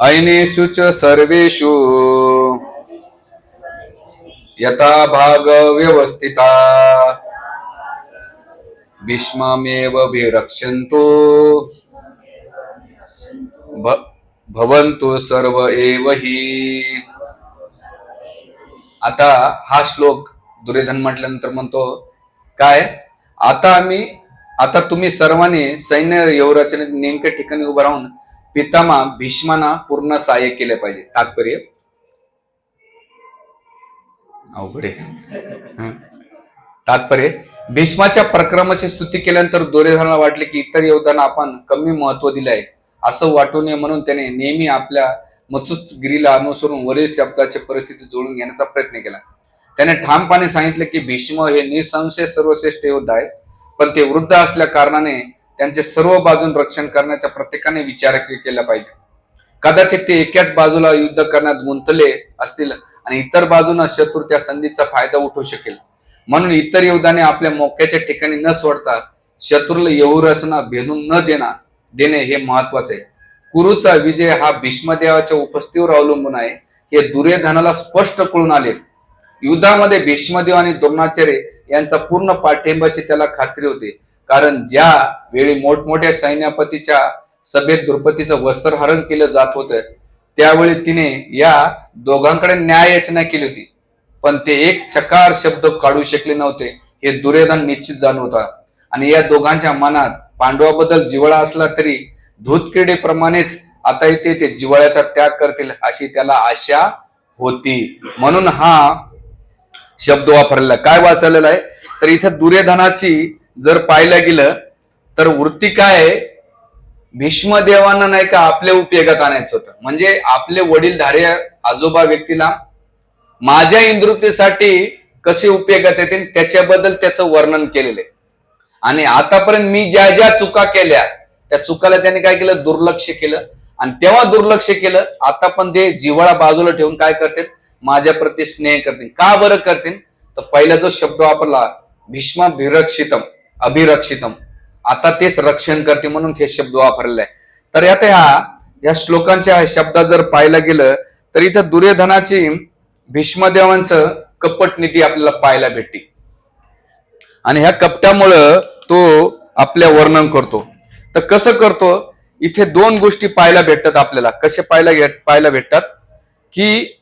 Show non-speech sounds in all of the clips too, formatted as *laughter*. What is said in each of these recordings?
ऐनेषु च सर्वेषु यथा भाग व्यवस्थिता भीष्ममेव विरक्षन्तु। भवन्तु सर्व एव हि। आता हा श्लोक दुर्योधन म्हटल्यानंतर म्हणतो काय? आता आम्ही आता तुम्ही सर्वांनी सैन्य यवराच्या नेमक्या ठिकाणी उभं राहून पितामा भीष्माना पूर्ण सहाय्य केले पाहिजे. तात्पर्य? अवघड आहे. तात्पर्य? भीष्माच्या प्रक्रमाची स्तुती केल्यानंतर दुर्योधनाला वाटले की इतर योद्धांना आपण कमी महत्त्व दिले आहे असं वाटू नये म्हणून त्याने नेहमी आपल्या मचुतगिरीला अनुसरून वरील शब्दाची परिस्थिती जुळून घेण्याचा प्रयत्न केला. त्याने ठामपणे सांगितले की भीष्म हे निसंशय सर्वश्रेष्ठ योद्धा आहेत. पण ते वृद्ध असल्या कारणाने त्यांचे सर्व बाजून रक्षण करण्याचा प्रत्येकाने विचार केला पाहिजे. कदाचित ते एकाच बाजूला युद्ध करण्यात गुंतले असतील आणि इतर बाजूने शत्रू त्या संधीचा फायदा उठवू शकेल. म्हणून इतर योद्धाने आपल्या मोक्याच्या ठिकाणी न सोडता शत्रूला येऊरसना भेदून न देणं देणे हे महत्त्वाचे आहे. कुरुचा विजय हा भीष्मदेवाच्या उपस्थितीवर अवलंबून आहे. हे दुर्योधनाला स्पष्ट कळून आले. युद्धामध्ये भीष्मदेव आणि द्रोणाचार्य यांचा पूर्ण पाठिंबाची त्याला खात्री होती. कारण ज्या वेळी मोठमोठ्या सैन्यापतीच्या सभेत द्रौपदीचं वस्त्रहरण केलं जात होतं त्यावेळी तिने या दोघांकडे न्याय याचना केली होती. पण ते एक चकार शब्द काढू शकले नव्हते हे दुर्योधन निश्चित जाणवता. आणि या दोघांच्या मनात पांडवाबद्दल जिवळा असला तरी धूतकिडीप्रमाणेच आता इथे ते जिव्हाळ्याचा त्याग करतील अशी त्याला आशा होती. म्हणून हा शब्द वापरलेला काय वाचलेला आहे? तर इथं दुर्योधनाची जर पाहायला गेलं तर वृत्ती काय भीष्मदेवांना नाही का आपल्या उपयोगात आणायचं होतं. म्हणजे आपले वडील धारे आजोबा व्यक्तीला माझ्या इंद्रुतीसाठी कसे उपयोगात येतील? त्याच्याबद्दल त्याचं वर्णन केलेलं आहे. आणि आतापर्यंत मी ज्या ज्या चुका केल्या त्या चुकाला त्याने काय केलं? दुर्लक्ष केलं. आणि तेव्हा दुर्लक्ष केलं. आता पण ते जिव्हाळा बाजूला ठेवून काय करतील? माझ्या प्रति स्नेह करतील. का बरं करतील? तर पहिला जो शब्द वापरला भीष्म भिरक्षितम अभिरक्षितम. आता तेच रक्षण करते म्हणून हे शब्द वापरले आहे. तर आता ह्या या श्लोकांच्या शब्दात जर पाहायला गेलं तर इथं दुर्योधनाची भीष्मदेवांचं कपट नीती आपल्याला पाहायला भेटते आणि ह्या कपट्यामुळं तो आपल्या वर्णन करतो. तर कसं करतो? इथे दोन गोष्टी पाहायला भेटतात आपल्याला. कसे पाहायला पाहायला भेटतात? की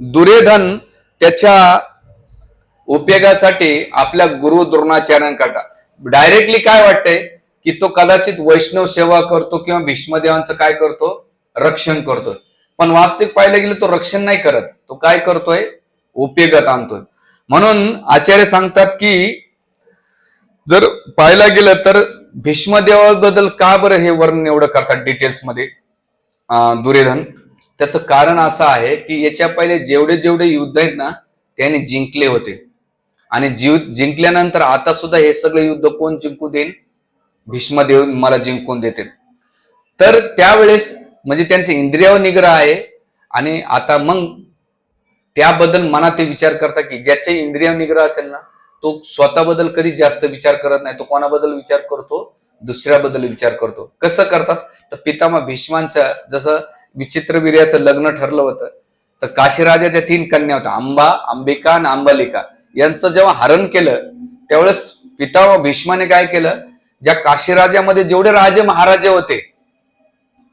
दुर्योधन त्याच्या उपयोगासाठी आपल्या गुरु द्रोणाचार्यांकडा डायरेक्टली काय वाटतंय? की तो कदाचित वैष्णव सेवा करतो किंवा भीष्मदेवांचं काय करतो? रक्षण करतोय. पण वास्तविक पाहायला गेलं तो रक्षण नाही करत. तो काय करतोय? उपयोगात आणतोय. म्हणून आचार्य सांगतात की जर पाहायला गेलं तर भीष्मदेवाबद्दल का बरं हे वर्णन एवढं करतात डिटेल्समध्ये? दुर्योधन. त्याचं कारण असं आहे की याच्या पहिले जेवढे जेवढे युद्ध आहेत ना त्याने जिंकले होते. आणि जीव जिंकल्यानंतर आता सुद्धा हे सगळे युद्ध कोण जिंकू देईल? भीष्मदेव मला जिंकून देतील. तर त्यावेळेस म्हणजे त्यांचे इंद्रियावर निग्रह आहे आणि आता मग त्याबद्दल मनात ते विचार करतात की ज्याच्या इंद्रियावर निग्रह असेल ना तो स्वतःबद्दल कधी जास्त विचार करत नाही तो कोणाबद्दल विचार करतो दुसऱ्याबद्दल विचार करतो. कसं करतात? तर पितामह भीष्मांचं जसं विचित्र वीर्याचं लग्न ठरलं होतं तर काशीराजाच्या तीन कन्या होत्या अंबा अंबिका आणि अंबालिका यांचं जेव्हा हरण केलं त्यावेळेस पितामा भीष्माने काय केलं? ज्या काशीराजामध्ये जेवढे राजे महाराजे होते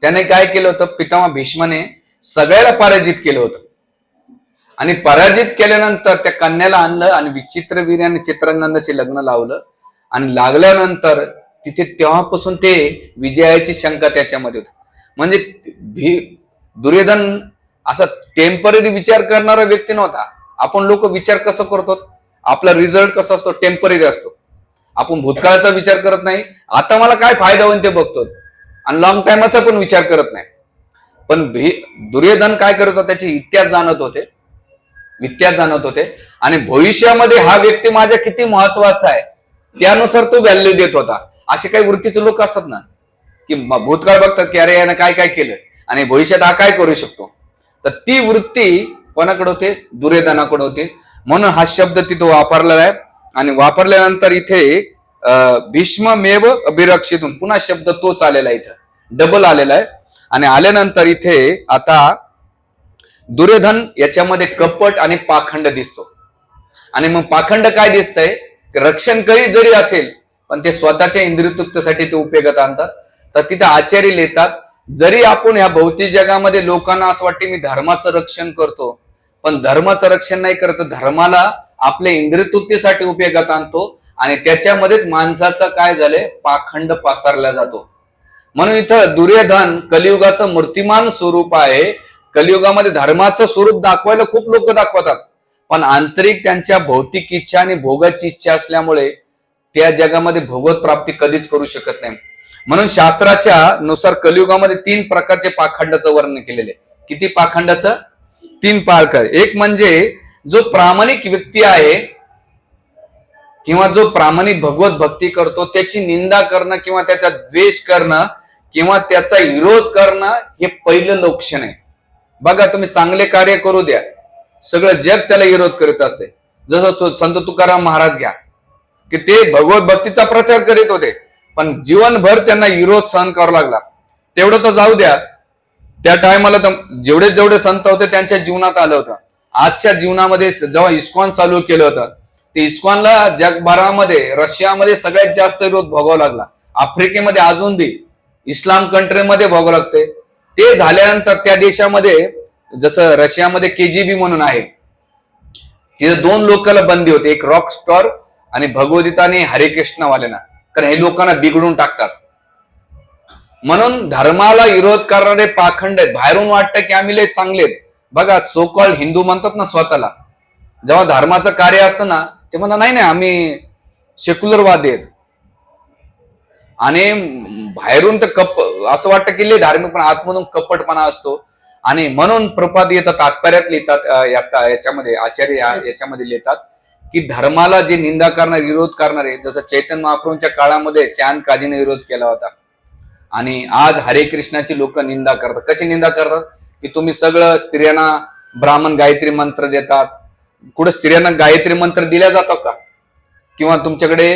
त्याने काय केलं होतं? पितामा भीष्माने सगळ्याला पराजित केलं होतं. आणि पराजित केल्यानंतर त्या कन्याला आणलं आणि विचित्र आणि चित्रानंदाचे लग्न लावलं. आणि लागल्यानंतर तिथे तेव्हापासून ते विजयाची शंका त्याच्यामध्ये होती. म्हणजे भी दुर्योधन असा टेंपररी विचार करणारा व्यक्ती नव्हता. आपण लोक विचार कसं करतो? आपला रिझल्ट कसा असतो? टेंपररी असतो. आपण भूतकाळाचा विचार करत नाही. आता मला काय फायदा होईल ते बघतो. आणि लॉंग टाइमचा पण विचार करत नाही. पण भी दुर्योधन काय करत होता? त्याचे इतिहास जाणत होते. इतिहास जाणवत होते. आणि भविष्यामध्ये हा व्यक्ती माझ्या किती महत्त्वाचा आहे त्यानुसार तो व्हॅल्यू देत होता. असे काही वृत्तीचे लोक असतात ना की भूतकाळ बघतात की अरे यानं काय काय केलं आणि भविष्यात हा काय करू शकतो. तर ती वृत्ती कोणाकडे होते? दुर्योधनाकडे होते. म्हणून हा शब्द तिथं वापरलेला आहे. आणि वापरल्यानंतर इथे भीष्ममेव अभिरक्षितून पुन्हा शब्द तोच आलेला आहे इथं. डबल आलेला आहे. आणि आल्यानंतर इथे आता दुर्योधन याच्यामध्ये कपट आणि पाखंड दिसतो. आणि मग पाखंड काय दिसतंय? रक्षण करी जरी असेल पण ते स्वतःच्या इंद्रियतृप्तीसाठी ते उपयोगात आणतात. तर तिथे आचार्य लिहितात जरी आपण ह्या भौतिक जगामध्ये लोकांना असं वाटते मी धर्माचं रक्षण करतो पण धर्माचं रक्षण नाही करत धर्माला आपल्या इंद्रियतृप्तीसाठी उपयोगात आणतो आणि त्याच्यामध्येच माणसाचा काय झालंय? पाखंड पासरला जातो. म्हणून इथं दुर्योधन कलियुगाचं मूर्तिमान स्वरूप आहे. कलियुगामध्ये धर्माचं स्वरूप दाखवायला खूप लोक दाखवतात. पण आंतरिक त्यांच्या भौतिक इच्छा आणि भोगाची इच्छा असल्यामुळे त्या जगामध्ये भोगवत प्राप्ती कधीच करू शकत नाही. म्हणून शास्त्राच्या नुसार कलियुगामध्ये तीन प्रकारचे पाखंडाचं वर्णन केलेले किती पाखंडाचं? तीन पाळकर एक म्हणजे जो प्रामाणिक व्यक्ती आहे किंवा जो प्रामाणिक भगवत भक्ती करतो त्याची निंदा करणं किंवा त्याचा द्वेष करणं किंवा त्याचा विरोध करणं हे पहिलं लक्षण आहे बघा तुम्ही चांगले कार्य करू द्या. सगळं जग त्याला विरोध करीत असते. जसं तो संत तुकाराम महाराज घ्या. की ते भगवत भक्तीचा प्रचार करीत होते. पण जीवनभर त्यांना विरोध सहन करावा लागला. तेवढं तर जाऊ द्या. त्या टायमाला तर जेवढे जेवढे संत होते त्यांच्या जीवनात आलं होतं. आजच्या जीवनामध्ये जेव्हा इस्कॉन चालू केलं होतं ते इस्कॉनला जगभरामध्ये रशियामध्ये सगळ्यात जास्त विरोध भोगावा लागला. आफ्रिकेमध्ये अजून बी इस्लाम कंट्रीमध्ये भोगावं लागते. ते झाल्यानंतर त्या देशामध्ये जसं रशियामध्ये केजीबी म्हणून आहे तिथे दोन लोकांना बंदी होते एक रॉक स्टार आणि भगवद्गीता आणि हरिकृष्णवाल्यांना कारण हे लोकांना बिघडून टाकतात. म्हणून धर्माला विरोध करणारे पाखंड आहेत. बाहेरून वाटतं की आम्ही लय चांगले आहेत. बघा सो हिंदू म्हणतात ना स्वतःला. जेव्हा धर्माचं कार्य असतं ना ते म्हणतात नाही नाही आम्ही सेक्युलरवादी आहेत. आणि बाहेरून तर कप असं वाटतं की लय धार्मिक पण आतमधून कपटपणा असतो. आणि म्हणून प्रपाद येतात तात्पर्यात लिहितात याच्यामध्ये आचार्य याच्यामध्ये लिहितात की धर्माला जे निंदा करणारे विरोध करणारे जसं चैतन्य महाप्रभूंच्या काळामध्ये चांद काजीने विरोध केला होता. आणि आज हरे कृष्णाची लोक निंदा करतात. कशी निंदा करतात? की तुम्ही सगळं स्त्रियांना ब्राह्मण गायत्री मंत्र देतात. कुठं स्त्रियांना गायत्री मंत्र दिला जातो का? किंवा तुमच्याकडे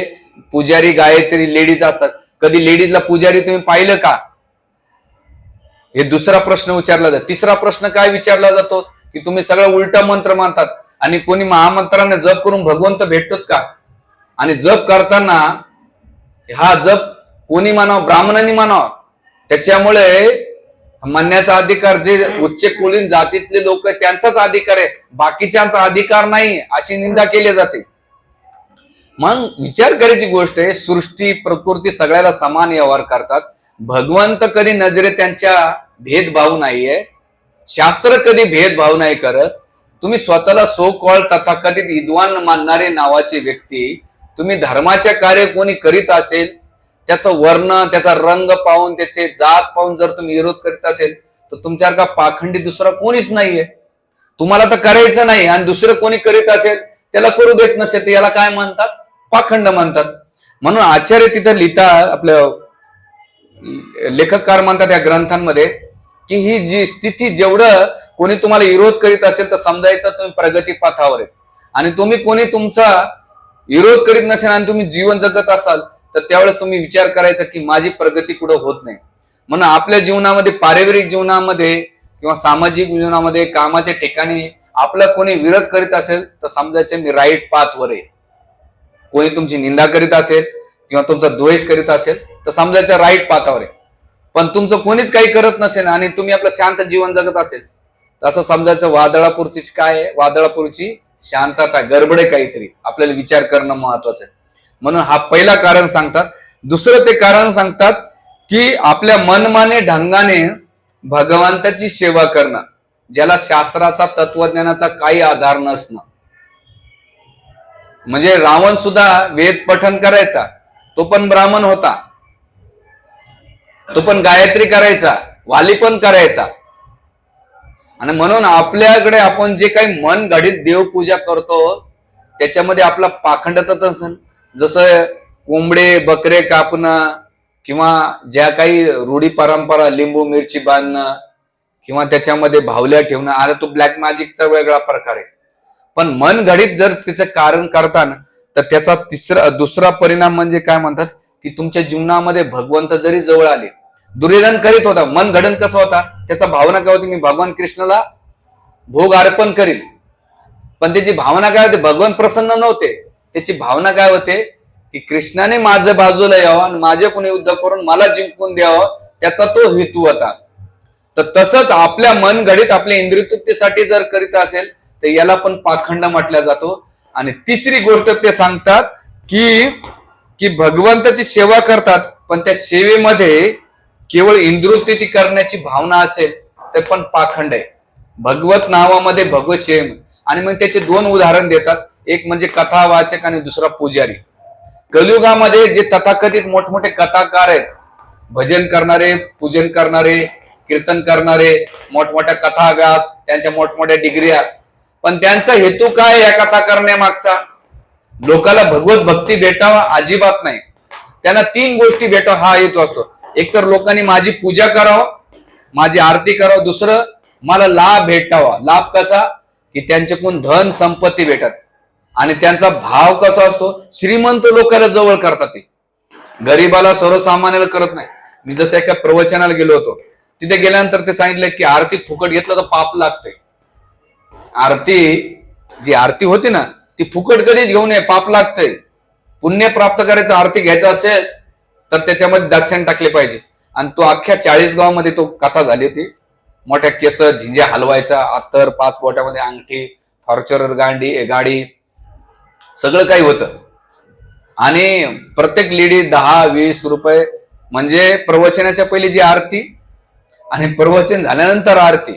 पुजारी गायत्री लेडीज असतात. कधी लेडीजला पुजारी तुम्ही पाहिलं का? हे दुसरा प्रश्न विचारला जातो. तिसरा प्रश्न काय विचारला जातो? की तुम्ही सगळं उलटा मंत्र मानतात आणि कोणी महामंत्राने जप करून भगवंत भेटतोत का? आणि जप करताना हा जप कोणी मानावं? ब्राह्मणांनी मानावं? त्याच्यामुळे म्हणण्याचा अधिकार जे उच्च कुलीन जातीतले लोक त्यांचाच अधिकार आहे. बाकीच्यांचा अधिकार नाही अशी निंदा केली जाते. मग विचार करायची गोष्ट आहे सृष्टी प्रकृती सगळ्याला समान व्यवहार करतात. भगवंत कधी नजरे त्यांच्या भेदभाव नाहीये. शास्त्र कधी भेदभाव नाही करत. तुम्ही स्वतःला सो कॉल तथाकथित विद्वान मानणारे नावाचे व्यक्ती तुम्ही धर्माचे कार्य कोणी करीत असेल त्याचं वर्ण त्याचा रंग पाहून त्याचे जात पाहून जर तुम्ही विरोध करीत असेल तर तुमच्यासारखा पाखंडी दुसरा कोणीच नाहीये. तुम्हाला तर करायचं नाही आणि दुसरं कोणी करीत असेल त्याला करू देत नसेल तर याला काय म्हणतात? पाखंड म्हणतात. म्हणून आचार्य तिथं लिहिता आपलं लेखककार म्हणतात या ग्रंथांमध्ये की ही जी स्थिती जेवढं कोणी तुम्हाला विरोध करीत असेल तर समजायचं तुम्ही प्रगती पथावर आहेत. आणि तुम्ही कोणी तुमचा विरोध करीत नसेल आणि तुम्ही जीवन जगत असाल तर त्यावेळेस तुम्ही विचार करायचा की माझी प्रगती कुठं होत नाही. म्हणून आपल्या जीवनामध्ये पारिवारिक जीवनामध्ये किंवा सामाजिक जीवनामध्ये कामाच्या ठिकाणी आपला कोणी विरोध करीत असेल तर समजायचं मी राईट पाथवर आहे. कोणी तुमची निंदा करीत असेल किंवा तुमचा द्वेष करीत असेल तर समजायचं राईट पातावर आहे. पण तुमचं कोणीच काही करत नसेल आणि तुम्ही आपलं शांत जीवन जगत असेल तर असं समजायचं वादळापूरची काय आहे? वादळापूरची शांतता गडबडे काहीतरी. आपल्याला विचार करणं महत्वाचं आहे. म्हणून हा पहिला कारण सांगतात. दुसरं ते कारण सांगतात की आपल्या मनमाने ढंगाने भगवंताची सेवा करणं ज्याला शास्त्राचा तत्वज्ञानाचा काही आधार नसणं. म्हणजे रावण सुद्धा वेद पठन करायचा. तो पण ब्राह्मण होता. तो पण गायत्री करायचा. वाली पण करायचा. आणि म्हणून आपल्याकडे आपण जे काही मन घडीत देवपूजा करतो त्याच्यामध्ये आपला पाखंडतच असेल जसं कोंबडे बकरे कापणं किंवा ज्या काही रूढी परंपरा लिंबू मिरची बांधणं किंवा त्याच्यामध्ये भावल्या ठेवणं. आता तो ब्लॅक मॅजिकचा वेगळा प्रकार आहे. पण मन घडीत जर त्याचं कारण करताना तर त्याचा तिसरा दुसरा परिणाम म्हणजे काय म्हणतात? की तुमच्या जीवनामध्ये भगवंत जरी जवळ आले दुर्योधन करीत होता मन घडण कसं होता? त्याचा भावना काय होती? मी भगवान कृष्णाला भोग अर्पण करील पण त्याची भावना काय होते? भगवान प्रसन्न नव्हते. त्याची भावना काय होते? की कृष्णाने माझं बाजूला यावं आणि माझे कोणी युद्ध करून मला जिंकून द्यावं त्याचा तो हेतू होता. तर तसंच आपल्या मन घडीत आपल्या इंद्रितृप्तीसाठी जर करीत असेल तर याला पण पाखंड म्हटला जातो. आणि तिसरी गोष्ट ते सांगतात की की भगवंताची सेवा करतात पण त्या सेवेमध्ये केवळ इंद्रियतृप्ती करण्याची भावना असेल तर पण पाखंड आहे. भगवत नावामध्ये भगवत सेम आणि मग त्याचे दोन उदाहरण देतात. एक म्हणजे कथा वाचक आणि दुसरा पुजारी. कलियुगामध्ये जे तथाकथित मोठमोठे कथाकार आहेत भजन करणारे पूजन करणारे कीर्तन करणारे मोठमोठ्या कथा व्यास त्यांच्या मोठमोठ्या डिग्र्या पण त्यांचा हेतू काय या कथा करण्यामागचा? लोकाला भगवत भक्ती भेटावा अजिबात नाही. त्यांना तीन गोष्टी भेटावा हा हेतू असतो. एक तर लोकांनी माझी पूजा करावं माझी आरती करावं. दुसरं मला लाभ भेटावा. लाभ कसा? की त्यांच्याकडून धन संपत्ती भेटत. आणि त्यांचा भाव कसा असतो? श्रीमंत लोकांना जवळ करतात ते. गरीबाला सर्वसामान्याला करत नाही. मी जसं एका प्रवचनाला गेलो होतो तिथे गेल्यानंतर ते सांगितलं की आरती फुकट घेतलं तर पाप लागते आरती जी आरती होती ना ती फुकट कधीच घेऊ नये पाप लागतंय. पुण्य प्राप्त करायचं आरती घ्यायचं असेल तर त्याच्यामध्ये दक्षिण टाकले पाहिजे. आणि तो अख्ख्या चाळीस गावामध्ये तो कथा झाली ती मोठ्या केस झिंज्या हलवायचा आतर पाच बोटामध्ये अंगठी फॉर्च्युनर गांडी गाडी सगळं काही होतं. आणि प्रत्येक लेडी दहा वीस रुपये म्हणजे प्रवचनाच्या पहिली जी आरती आणि प्रवचन झाल्यानंतर आरती.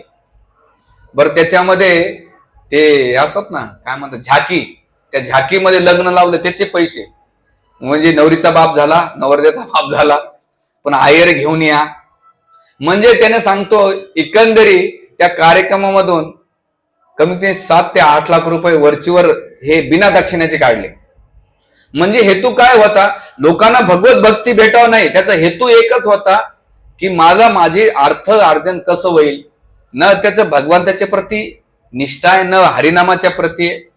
बरं त्याच्यामध्ये ते असत ना काय म्हणतात झाकी. त्या झाकीमध्ये लग्न लावलं त्याचे पैसे. म्हणजे नवरीचा बाप झाला नवरदेचा बाप झाला पण आयर घेऊन या. म्हणजे त्याने सांगतो एकंदरी त्या कार्यक्रमामधून कमीत कमी सात ते आठ लाख रुपये वरचीवर हे बिना दक्षिणाचे काढले. म्हणजे हेतू काय होता? लोकांना भगवत भक्ती भेटावं नाही. त्याचा हेतू एकच होता की माझा माझे अर्थ अर्जन कसं होईल? न त्याचं भगवंताच्या प्रती निष्ठा आहे न हरिनामाच्या प्रती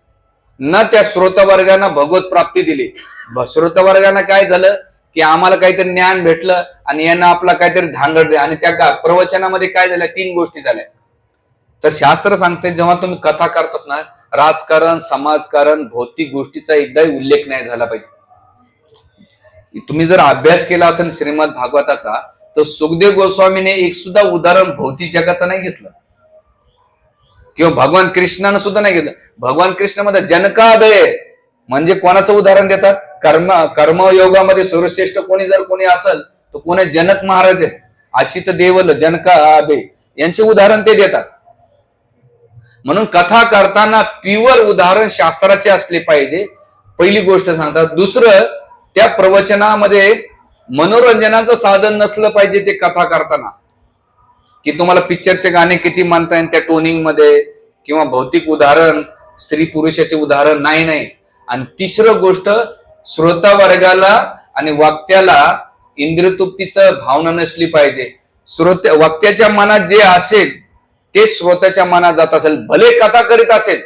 न त्या श्रोतवर्गांना भगवत प्राप्ती दिली. भ- श्रोतवर्गांना काय झालं? की आम्हाला काहीतरी ज्ञान भेटलं आणि यांना आपला काहीतरी धांगड दे आणि त्या प्रवचनामध्ये काय झालं? तीन गोष्टी झाल्या. तर शास्त्र सांगते जेव्हा तुम्ही कथा करतात ना राजकारण समाजकारण भौतिक गोष्टीचा एकदाही उल्लेख नाही झाला पाहिजे. तुम्ही जर अभ्यास केला असेल श्रीमद भागवताचा तर सुखदेव गोस्वामीने एक सुद्धा उदाहरण भौतिक जगाचं नाही घेतलं. किंवा भगवान कृष्णानं सुद्धा नाही घेतलं. भगवान कृष्णामध्ये जनकादय म्हणजे कोणाचं उदाहरण देतात? कर्म कर्मयोगामध्ये सर्वश्रेष्ठ कोणी जर कोणी असेल तर कोणी जनक महाराज आहेत. आशित देवल जनकादय यांचे उदाहरण ते देतात. म्हणून कथा करताना प्युअर उदाहरण शास्त्राचे असले पाहिजे. पहिली गोष्ट सांगतात. दुसरं त्या प्रवचनामध्ये मनोरंजनाचं साधन नसलं पाहिजे ते कथा करताना. की तुम्हाला पिक्चरचे गाणे किती म्हणता येईल त्या टोनिंगमध्ये किंवा भौतिक उदाहरण स्त्री पुरुषाचे उदाहरण नाही नाही. आणि तिसरं गोष्ट श्रोता वर्गाला आणि वक्त्याला इंद्रतृप्तीचं भावना नसली पाहिजे. श्रोत्या वक्त्याच्या मनात जे असेल ते श्रोत्याच्या मनात जात असेल. भले कथा करीत असेल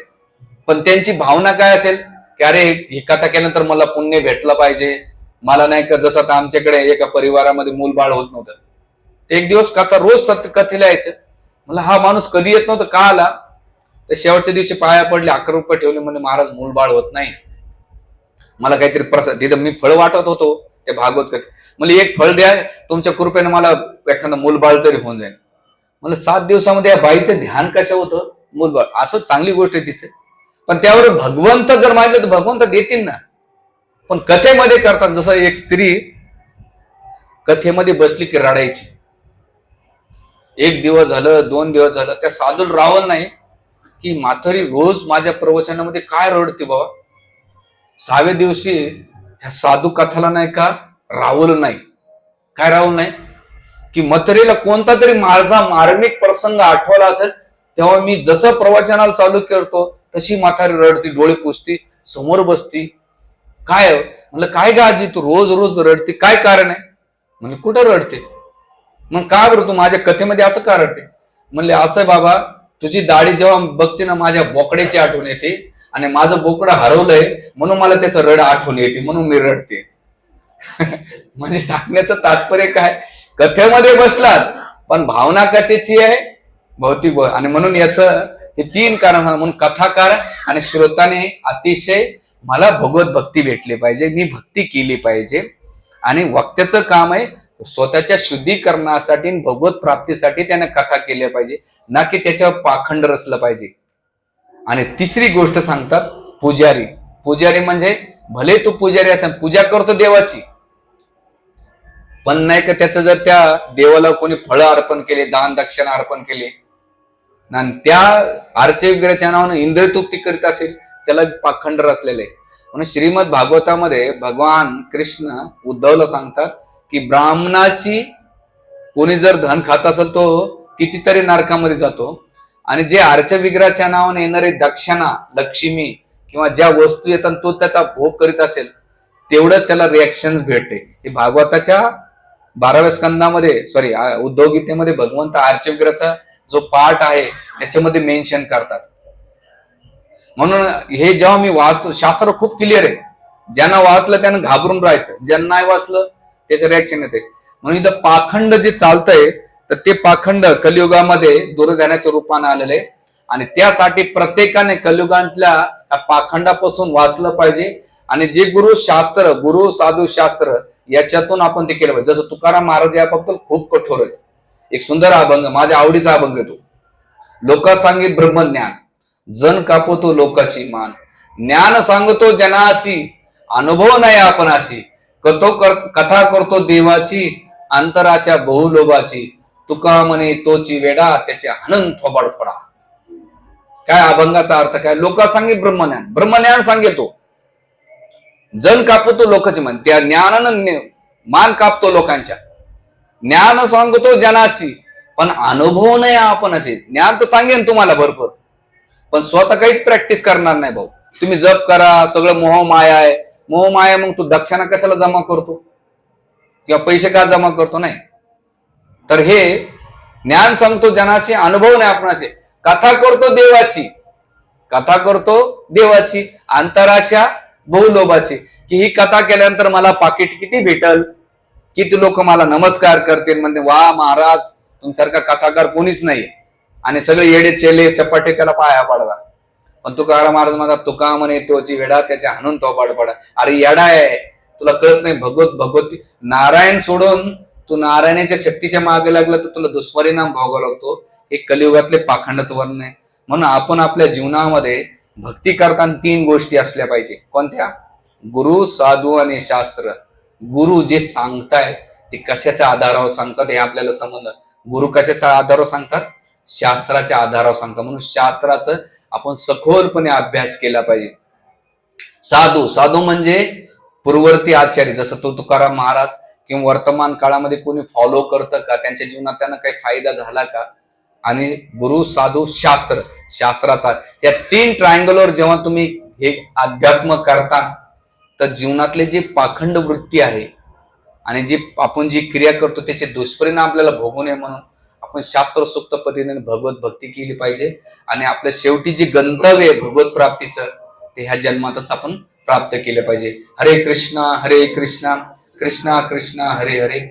पण त्यांची भावना काय असेल? की अरे ही कथा केल्यानंतर मला पुण्य भेटलं पाहिजे. मला नाही का जसं आता आमच्याकडे एका परिवारामध्ये मूलबाळ होत नव्हतं. एक दिवस कथा रोज सत्य कथेला यायचं. मला हा माणूस कधी येत नव्हता का आला? तर शेवटच्या दिवशी पाया पडले अकरा रुपये ठेवले म्हणजे महाराज मूलबाळ होत नाही. मला काहीतरी प्रसाद तिथं मी फळ वाटत होतो ते भागवत कथे मला एक फळ द्या तुमच्या कृपेने मला एखादं मूलबाळ तरी होऊन जाईल. मला सात दिवसामध्ये या बाईचं ध्यान कसं होतं? मूलबाळ असं चांगली गोष्ट आहे तिचं. पण त्यावर भगवंत जर मागितलं तर भगवंत देतील ना. पण कथेमध्ये करतात जसं एक स्त्री कथेमध्ये बसली की रडायची. एक दिवस झालं दोन दिवस झालं त्या साधून रावल नाही की माथारी रोज माझ्या प्रवचनामध्ये काय रडते बाबा? सहाव्या दिवशी ह्या साधू कथाला नाही का राहुल नाही. काय राहुल नाही? की मथरीला कोणता तरी माझा मार्मिक प्रसंग आठवला असेल तेव्हा मी जसं प्रवचनाला चालू करतो तशी माथारी रडती डोळे पुसती समोर बसती. काय? म्हणलं काय गाजी तू रोज रोज रडते काय कारण आहे? म्हणजे कुठं रडते? मग का बरं तू माझ्या कथेमध्ये असं का रडते? म्हणले असं बाबा तुझी दाढी जेव्हा बघते ना माझ्या बोकड्याची आठवण येते आणि माझं बोकडं हरवलंय म्हणून मला त्याचं रड आठवण येते म्हणून मी रडते. *laughs* म्हणजे सांगण्याचं तात्पर्य काय? कथेमध्ये बसलात पण भावना कशाची आहे? भौतिक आणि म्हणून याचं हे तीन कारण म्हणून कथाकार आणि श्रोताने अतिशय मला भगवत भक्ती भेटली पाहिजे मी भक्ती केली पाहिजे. आणि वक्त्याचं काम आहे स्वतःच्या शुद्धीकरणासाठी भगवत प्राप्तीसाठी त्याने कथा केल्या पाहिजे ना की त्याच्यावर पाखंड रचलं पाहिजे. आणि तिसरी गोष्ट सांगतात पुजारी. पुजारी म्हणजे भले तो पुजारी असेल पूजा करतो देवाची. पण नाही का त्याचं जर त्या देवाला कोणी फळं अर्पण केले दान दक्षिणा अर्पण केले आणि त्या आरचे वगैरेच्या नावानं इंद्रतुक्ती करीत असेल त्याला पाखंड रचलेलं आहे. म्हणून श्रीमद भागवतामध्ये भगवान कृष्ण उद्धवला सांगतात की ब्राह्मणाची कोणी जर धन खात असेल तो कितीतरी नरकामध्ये जातो. आणि जे आरच्या विग्रहाच्या नावाने येणारे दक्षिणा लक्ष्मी किंवा ज्या वस्तू येतात तो त्याचा भोग करीत असेल तेवढं त्याला रिॲक्शन भेटते. हे भागवताच्या बाराव्या स्कंदामध्ये सॉरी उद्योगितेमध्ये गीतेमध्ये भगवंत आर्च विग्रहाचा जो पार्ट आहे त्याच्यामध्ये मेन्शन करतात. म्हणून हे जेव्हा मी वाचतो शास्त्र खूप क्लिअर आहे. ज्यांना वाचलं त्यानं घाबरून राहायचं. ज्यांना नाही वाचलं त्याचे रिॲक्शन येते म्हणून इथं पाखंड जे चालतंय तर ते पाखंड कलियुगामध्ये दुर्ध्यानाच्या रूपाने आलेले आणि त्यासाठी प्रत्येकाने कलियुगातल्या पाखंडापासून वाचलं पाहिजे. आणि जे गुरु शास्त्र गुरु साधू शास्त्र याच्यातून आपण ते केलं पाहिजे. जसं तुकाराम महाराज याबद्दल खूप कठोर आहेत. एक सुंदर अभंग माझ्या आवडीचा अभंग येतो लोक लोका सांगित ब्रह्मज्ञान जन कापतो लोकाची मान. ज्ञान सांगतो जनाशी अनुभव नाही आपण अशी कथो कर कथा करतो देवाची अंतराशा बहुलोभाची. तुका म्हणे तोची वेडा त्याचे हनन थोबाड फोडा. काय अभंगाचा अर्थ काय? लोक सांगे ब्रह्मज्ञान. ब्रह्मज्ञान सांगेतो. जन कापतो लोकाची म्हण त्या ज्ञानानं मान कापतो लोकांच्या. ज्ञान सांगतो जनाशी. पण अनुभव नाही आपण असे. ज्ञान तर सांगेन तुम्हाला भरपूर. पण स्वतः काहीच प्रॅक्टिस करणार नाही भाऊ. तुम्ही जप करा सगळं मोह माया आहे. मोह माया मग तू दक्षिणा कशाला जमा करतो? किंवा पैसे का जमा करतो? नाही. तर हे ज्ञान सांगतो जनाशी अनुभव नाही आपणाशी. कथा करतो देवाची. कथा करतो देवाची. अंतराशा बहुलोभाची. की ही कथा केल्यानंतर मला पाकिट किती भेटल? किती लोक मला नमस्कार करतील? म्हणजे वा महाराज तुमच्यासारखा कथाकार कोणीच नाही आणि सगळे येडे चेले चपाटे त्याला पाया पाडला पण तुकाराम महाराज माझा तुका म्हणे तोची वेडा त्याच्या हाणून तो पडपडा अरे येडा आहे. तुला कळत नाही? भगवत भगवती. नारायण सोडून तू नारायणाच्या शक्तीच्या मागे लागला तर तुला दुष्परिणाम भोगावा लागतो. हे कलियुगातले पाखंडच वर्णन आहे. म्हणून आपण आपल्या जीवनामध्ये भक्ती करताना तीन गोष्टी असल्या पाहिजे. कोणत्या? गुरु साधू आणि शास्त्र. गुरु जे सांगताय ते कशाच्या आधारावर सांगतात हे आपल्याला समजलं. गुरु कशाच्या आधारावर सांगतात? शास्त्राच्या आधारावर सांगतात. म्हणून शास्त्राचं आपण सखोलपणे अभ्यास केला पाहिजे. साधू साधू म्हणजे पूर्ववर्ती आचार्य जसं तो तुकाराम महाराज किंवा वर्तमान काळामध्ये कोणी फॉलो करतं का त्यांच्या जीवनात त्यांना काही फायदा झाला का? आणि गुरु साधू शास्त्र शास्त्राचा या तीन ट्रायंगलवर जेव्हा तुम्ही हे अध्यात्म करता तर जीवनातले जे पाखंड वृत्ती आहे आणि जी आपण जी क्रिया करतो त्याचे दुष्परिणाम आपल्याला भोगू नये म्हणून आपण शास्त्रसुक्त पद्धतीने भगवत भक्ती केली पाहिजे. आणि आपल्या शेवटी जे गंतव्य आहे भगवत प्राप्तीचं ते ह्या जन्मातच आपण प्राप्त केलं पाहिजे. हरे कृष्णा हरे कृष्णा कृष्णा कृष्णा हरे हरे.